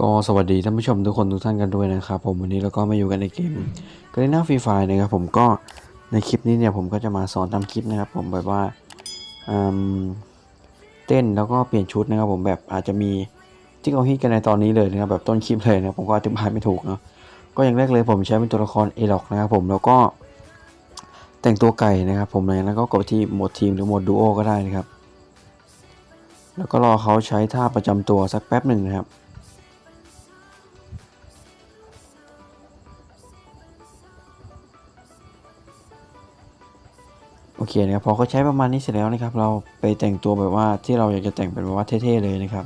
ก็สวัสดีท่านผู้ชมทุกคนทุกท่านกันด้วยนะครับผมวันนี้เราก็มาอยู่กันในเกมก a ร e น่าฟรีไฟนะครับผมก็ในคลิปนี้เนี่ยผมก็จะมาสอนทำคลิปนะครับผมแบบว่าเต้นแล้วก็เปลี่ยนชุดนะครับผมแบบอาจจะมีที่เขาฮิตกันในตอนนี้เลยนะครับแบบต้นคลิปเลยนะผมก็อธิบายไม่ถูกเนาะก็อย่างแรกเลยผมใช้เป็นตัวละครเอล็อกนะครับผมแล้วก็แต่งตัวไก่นะครับผมแล้วก็กดที่โหมดทีมหรือโหมดดูโอก็ได้นะครับ แล้วก็รอเขาใช้ท่าประจำตัวสักแป๊บหนึ่งนะครับ อเคนะครับพอเขาใช้ประมาณนี้เสร็จแล้วนะครับ เราไปแต่งตัวแบบว่าที่เราอยากจะแต่งเป็นแบบว่าเท่ๆเลยนะครับ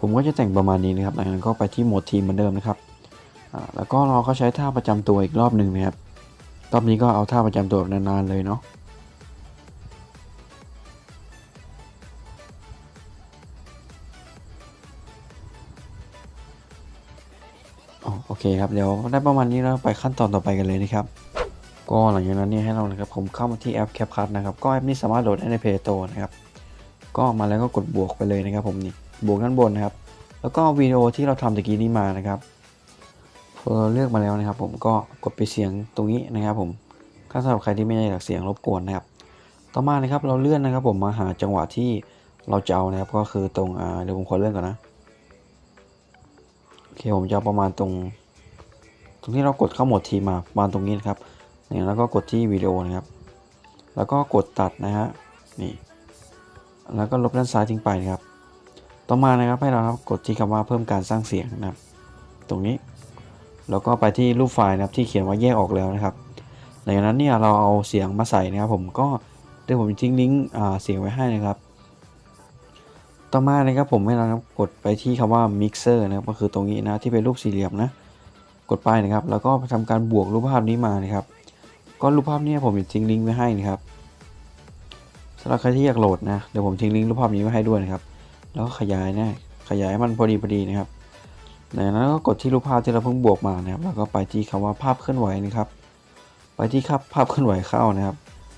ผมก็จะแต่งประมาณนี้นะครับหลังจากนั้นก็ไปที่โหมดทีมเหมือนเดิมนะครับแล้วก็รอเขาใช้ท่าประจำตัวอีกรอบหนึ่งนะครับรอบนี้ก็เอาท่าประจำตัวแบบนานๆเลยเนาะโอเคครับเดี๋ยวได้ประมาณนี้แล้วไปขั้นตอนต่อไปกันเลยนะครับ ก็หลังจากนั้นเนี่ยให้เรานะครับผมเข้ามาที่แอป CapCut นะครับ ก็แอปนี้สามารถโหลดได้ใน Play Store นะครับ ก็มาแล้วก็กดบวกไปเลยนะครับผมนี่บวกด้านบนนะครับ แล้วก็วิดีโอที่เราทำตะกี้นี้มานะครับพอเราเลือกมาแล้วนะครับ ผมก็กดไปเสียงตรงนี้นะครับ ผมถ้าสำหรับใครที่ไม่ได้อยากเสียงรบกวนนะครับ ต่อมานะครับเราเลื่อนนะครับ ผมมาหาจังหวะที่เราจะเอานะครับ ก็คือตรงเดี๋ยวผมขอเลื่อนก่อนนะโอเคผมจะประมาณตรง ตรงที่เรากดเข้าหมดทีมาประมาณตรงนี้นะครับ นี่แล้วก็กดที่วิดีโอนะครับ แล้วก็กดตัดนะฮะนี่ แล้วก็ลบด้านซ้ายทิ้งไปนะครับ ต่อมานะครับให้เราครับกดที่คำว่าเพิ่มการสร้างเสียงนะครับ ตรงนี้ แล้วก็ไปที่รูปไฟล์นะครับที่เขียนว่าแยกออกแล้วนะครับหลังจากนั้นเนี่ยเราเอาเสียงมาใส่นะครับ ผมก็เดี๋ยวผมทิ้งลิงก์เสียงไว้ให้นะครับ ต่อมานะครับผมให้เราครับกดไปที่คำว่า mixer นะครับก็คือตรงนี้นะที่เป็นรูปสี่เหลี่ยมนะ กดไปนะครับ แล้วก็ทำการบวกรูปภาพนี้มานะครับ ก็รูปภาพนี้ผมจะทิ้งลิงก์ไว้ให้นะครับสำหรับใครที่อยากโหลดนะเดี๋ยวผมทิ้งลิงก์รูปภาพนี้ไว้ให้ด้วยนะครับ แล้วก็ขยายนะขยายให้มันพอดีพอดีนะครับจากนั้นก็กดที่รูปภาพที่เราเพิ่งบวกมานะครับ แล้วก็ไปที่คำว่าภาพเคลื่อนไหวนะครับ ไปที่ครับภาพเคลื่อนไหวเข้านะครับ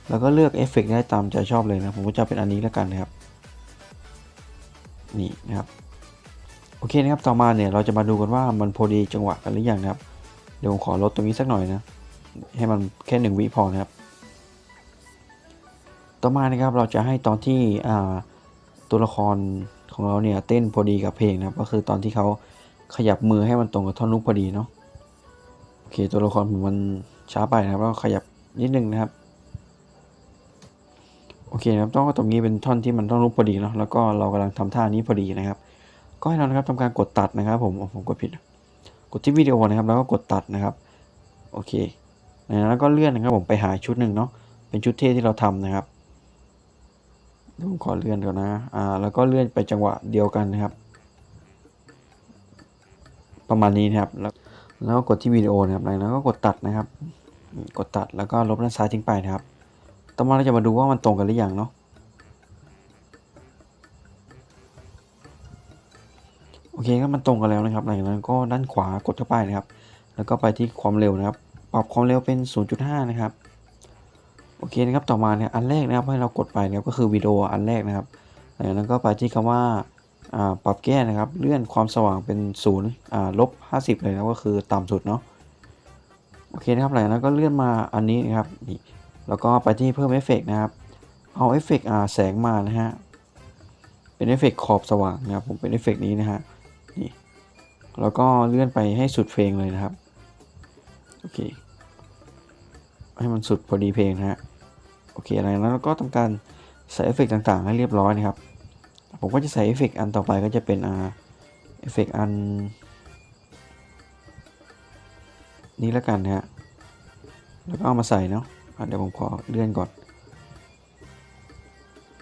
แล้วก็เลือกเอฟเฟกต์ได้ตามใจชอบเลยนะผมก็จะเป็นอันนี้แล้วกันนะครับนี่นะครับโอเคนะครับต่อมาเนี่ยเราจะมาดูกันว่ามันพอดีจังหวะกันหรือยังนะครับ เดี๋ยวผมขอลดตรงนี้สักหน่อยนะ ให้มันแค่หนึ่งวิพอนะครับ ต่อมานะครับเราจะให้ตอนที่ตัวละครของเราเนี่ยเต้นพอดีกับเพลงนะครับ ก็คือตอนที่เขาขยับมือให้มันตรงกับท่อนนุกพอดีเนาะโอเคตัวละครผมมันช้าไปนะครับแล้วขยับนิดนึงนะครับโอเคนะครับต้องตรงนี้เป็นท่อนที่มันต้องนุกพอดีเนาะแล้วก็เรากำลังทำท่านี้พอดีนะครับ ก็ให้เรานะครับทำการกดตัดนะครับ ผมผมกดผิด กดที่วิดีโอนะครับ แล้วก็กดตัดนะครับ โอเค แล้วก็เลื่อนนะครับผมไปหาชุดหนึ่งเนาะเป็นชุดเท่ที่เราทำนะครับดี๋ยวผมขอเลื่อนก่อนนะอ่าแล้วก็เลื่อนไปจังหวะเดียวกันนะครับ ประมาณนี้นะครับ แล้วแล้วก็กดที่วิดีโอนะครับแล้วก็กดตัดนะครับ กดตัดแล้วก็ลบด้านซ้ายทิ้งไปนะครับต่อมาเราจะมาดูว่ามันตรงกันหรือยังเนาะโอเคก็มันตรงกันแล้วนะครับหลังจากนั้นก็ด้านขวากดเข้าไปนะครับ แล้วก็ไปที่ความเร็วนะครับ ปรับความเร็วเป็น 0.5 นะครับ โอเคนะครับ ต่อมาเนี่ยอันแรกนะครับให้เรากดไปนะครับก็คือวิดีโออันแรกนะครับหลังจากนั้นก็ไปที่คำว่าอ่าปรับแก้นะครับ เลื่อนความสว่างเป็น0ลบ50 เลยนะก็คือต่ำสุดเนาะ โอเคนะครับหลังจากนั้นก็เลื่อนมาอันนี้นะครับนี่แล้วก็ไปที่เพิ่มเอฟเฟกนะครับ เอาเอฟเฟกแสงมานะฮะ เป็นเอฟเฟกขอบสว่างนะครับ ผมเป็นเอฟเฟกนี้นะฮะ นี่ แล้วก็เลื่อนไปให้สุดเพลงเลยนะครับ โอเค ให้มันสุดพอดีเพลงนะฮะโอเคอะไรแล้วเราก็ทำการใส่เอฟเฟกต่างๆให้เรียบร้อยนะครับ ผมก็จะใส่เอฟเฟกอันต่อไปก็จะเป็นอ่าเอฟเฟกอัน นี้แล้วกันนะฮะแล้วก็เอามาใส่เนาะะเดี๋ยวผมขอเลื่อนก่อน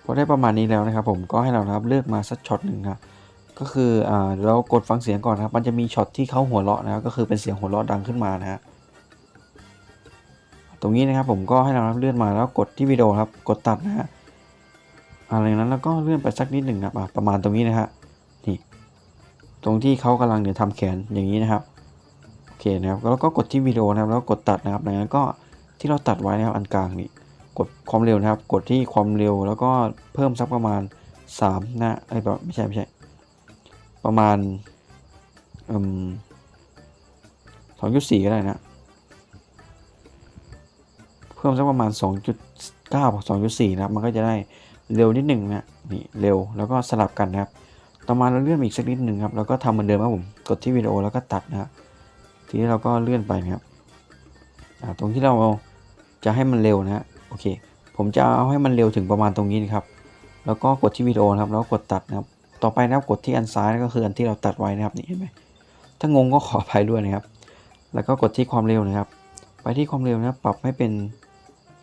พอได้ประมาณนี้แล้วนะครับ ผมก็ให้เรานะครับเลือกมาสักช็อตหนึ่งครับก็คืออ่าเรากดฟังเสียงก่อนนะครับ มันจะมีช็อตที่เขาหัวเราะนะครับก็คือเป็นเสียงหัวเราะดังขึ้นมานะฮะ ตรงนี้นะครับผมก็ให้เราเลื่อนมาแล้วกดที่วิดีโอครับ กดตัดนะฮะอะไรนั้นแล้วก็เลื่อนไปสักนิดหนึ่งครับอะประมาณตรงนี้นะฮะนี่ตรงที่เขากำลังเนี่ยวทำแขนอย่างนี้นะครับโอเคนะครับแล้วก็กดที่วิดีโอนะครับแล้วกดตัดนะครับหลังนั้นก็ที่เราตัดไว้นะครับอันกลางนี่กดความเร็วนะครับ กดที่ความเร็วแล้วก็เพิ่มสักประมาณ3นะไอ้แบบไม่ใช่ไม่ใช่ ประมาณอืมสองจุดสี่ก็ได้นะ เพิ่มสักประมาณ 2.9 2.4 นะครับ มันก็จะได้เร็วนิดหนึ่งนะนี่เร็วแล้วก็สลับกันนะครับ ต่อมาเราเลื่อนอีกสักนิดหนึ่งครับแล้วก็ทำเหมือนเดิมครับผมกดที่วิดีโอแล้วก็ตัดนะครับทีนี้เราก็เลื่อนไปนะครับตรงที่เราจะให้มันเร็วนะฮะโอเค ผมจะเอาให้มันเร็วถึงประมาณตรงนี้นะครับ แล้วก็กดที่วิดีโอครับแล้วกดตัดนะครับ ต่อไปนะครับกดที่อันซ้ายนั่นก็คืออันที่เราตัดไว้นะครับนี่เห็นไหมถ้างงก็ขออภัยด้วยนะครับ แล้วก็กดที่ความเร็วนะครับ ไปที่ความเร็วนะครับปรับให้เป็น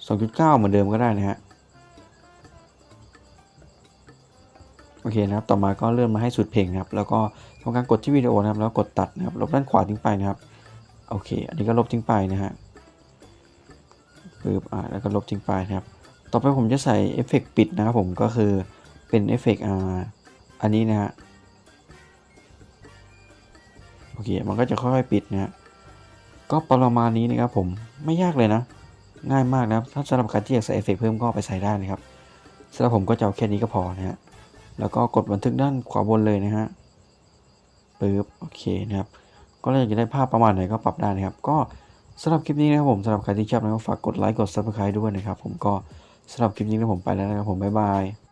2.9 เหมือนเดิมก็ได้นะฮะ โอเคนะครับ ต่อมาก็เลื่อนมาให้สุดเพลงนะครับ แล้วก็ทำการกดที่วิดีโอนะครับ แล้วกดตัดนะครับ ลบด้านขวาทิ้งไปนะครับ โอเค อันนี้ก็ลบทิ้งไปนะฮะปึ๊บอ่า แล้วก็ลบทิ้งไปนะครับ ต่อไปผมจะใส่เอฟเฟกต์ปิดนะครับผม ก็คือเป็นเอฟเฟกต์อ่า อันนี้นะฮะ โอเค มันก็จะค่อยๆปิดนะฮะ ก็ประมาณนี้นะครับผม ไม่ยากเลยนะ ง่ายมากนะครับถ้าสำหรับใครที่อยากใส่เอฟเฟกเพิ่มก็ไปใส่ได้นะครับสำหรับผมก็จะเอาแค่นี้ก็พอนะฮะแล้วก็กดบันทึกด้านขวาบนเลยนะฮะปึ๊บโอเคนะครับ ก็เลยจะได้ภาพประมาณไหนก็ปรับได้นะครับ ก็สำหรับคลิปนี้นะครับผมสำหรับใครที่ชอบนะครับฝากกดไลค์กดซับสไคร b e ด้วยนะครับ ผมก็สำหรับคลิปนี้นะผมไปแล้วนะครับผมบ๊ายบาย